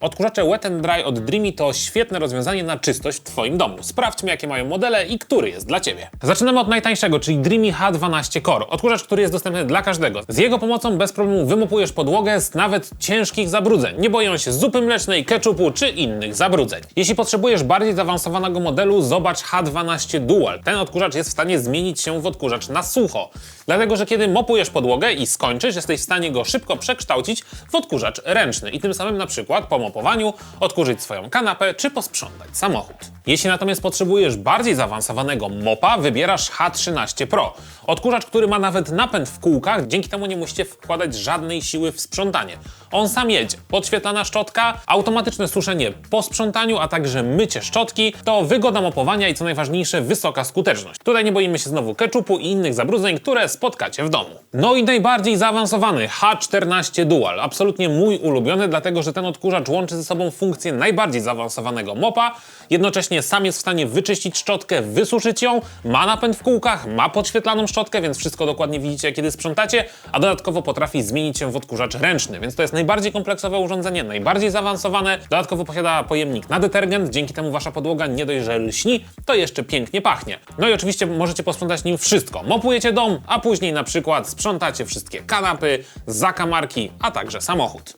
Odkurzacze Wet Dry od Dreamy to świetne rozwiązanie na czystość w Twoim domu. Sprawdźmy, jakie mają modele i który jest dla Ciebie. Zaczynamy od najtańszego, czyli Dreamy H12 Core. Odkurzacz, który jest dostępny dla każdego. Z jego pomocą bez problemu wymopujesz podłogę z nawet ciężkich zabrudzeń. Nie boją się zupy mlecznej, keczupu czy innych zabrudzeń. Jeśli potrzebujesz bardziej zaawansowanego modelu, zobacz H12 Dual. Ten odkurzacz jest w stanie zmienić się w odkurzacz na sucho. Dlatego, że kiedy mopujesz podłogę i skończysz, jesteś w stanie go szybko przekształcić w odkurzacz ręczny i tym samym na przykład po mopowaniu odkurzyć swoją kanapę czy posprzątać samochód. Jeśli natomiast potrzebujesz bardziej zaawansowanego mopa, wybierasz H13 Pro. Odkurzacz, który ma nawet napęd w kółkach, dzięki temu nie musicie wkładać żadnej siły w sprzątanie. On sam jedzie. Podświetlana szczotka, automatyczne suszenie po sprzątaniu, a także mycie szczotki, to wygoda mopowania i co najważniejsze wysoka skuteczność. Tutaj nie boimy się znowu keczupu i innych zabrudzeń, które spotkacie w domu. No i najbardziej zaawansowany H14 Dual. Absolutnie mój ulubiony, dlatego że ten odkurzacz łączy ze sobą funkcje najbardziej zaawansowanego mopa, jednocześnie sam jest w stanie wyczyścić szczotkę, wysuszyć ją, ma napęd w kółkach, ma podświetlaną szczotkę, więc wszystko dokładnie widzicie, kiedy sprzątacie, a dodatkowo potrafi zmienić się w odkurzacz ręczny, więc to jest najbardziej kompleksowe urządzenie, najbardziej zaawansowane. Dodatkowo posiada pojemnik na detergent, dzięki temu wasza podłoga nie dość, że lśni, to jeszcze pięknie pachnie. No i oczywiście możecie posprzątać nim wszystko. Mopujecie dom, a później na przykład sprzątacie wszystkie kanapy, zakamarki, a także samochód.